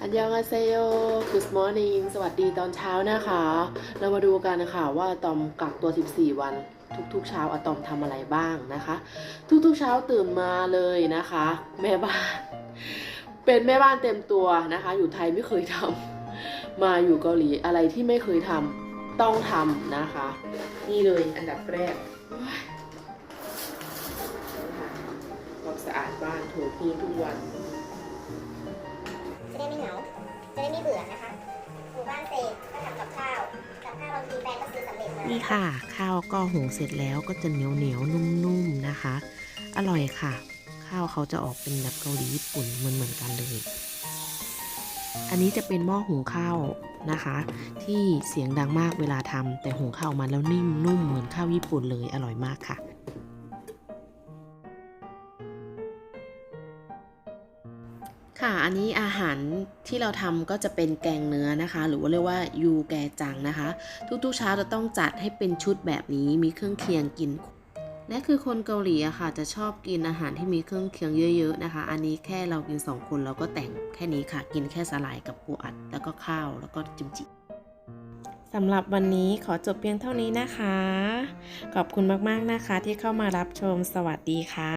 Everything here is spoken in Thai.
อันยองอาเซโย Good morning สวัสดีตอนเช้านะคะ เรามาดูกันนะคะว่าอะตอมกักตัว 14 วัน ทุกๆเช้าอะตอมทำอะไรบ้างนะคะ ทุกๆเช้าตื่นมาเลยนะคะ แม่บ้าน เป็นแม่บ้านเต็มตัวนะคะ อยู่ไทยไม่เคยทำมาอยู่เกาหลีอะไรที่ไม่เคยทำต้องทำนะคะ นี่เลยอันดับแรกความสะอาดบ้านถูพื้นทุกวัน นี่ค่ะ ข้าวก็หุงเสร็จแล้วก็จะเหนียวเหนียวนุ่มๆนะคะ อร่อยค่ะ ข้าวเขาจะออกเป็นแบบเกาหลีญี่ปุ่นเหมือนเหมือนกันเลย อันนี้จะเป็นหม้อหุงข้าวนะคะ ที่เสียงดังมากเวลาทำแต่หุงข้าวออกมาแล้วนิ่มนุ่มเหมือนข้าวญี่ปุ่นเลยอร่อยมากค่ะ ค่ะ อันนี้อาหารที่เราทำก็จะเป็นแกงเนื้อนะคะ หรือว่าเรียกว่ายูแกจังนะคะ ทุกๆเช้าจะต้องจัดให้เป็นชุดแบบนี้มีเครื่องเคียงกินและคือคนเกาหลีอะค่ะ จะชอบกินอาหารที่มีเครื่องเคียงเยอะ ๆนะคะ อันนี้แค่เรากินสองคนเราก็แต่งแค่นี้ค่ะ กินแค่สลายกับปูอัด แล้วก็ข้าวแล้วก็จิมจิสำหรับวันนี้ขอจบเพียงเท่านี้นะคะ ขอบคุณมากๆนะคะที่เข้ามารับชมสวัสดีค่ะ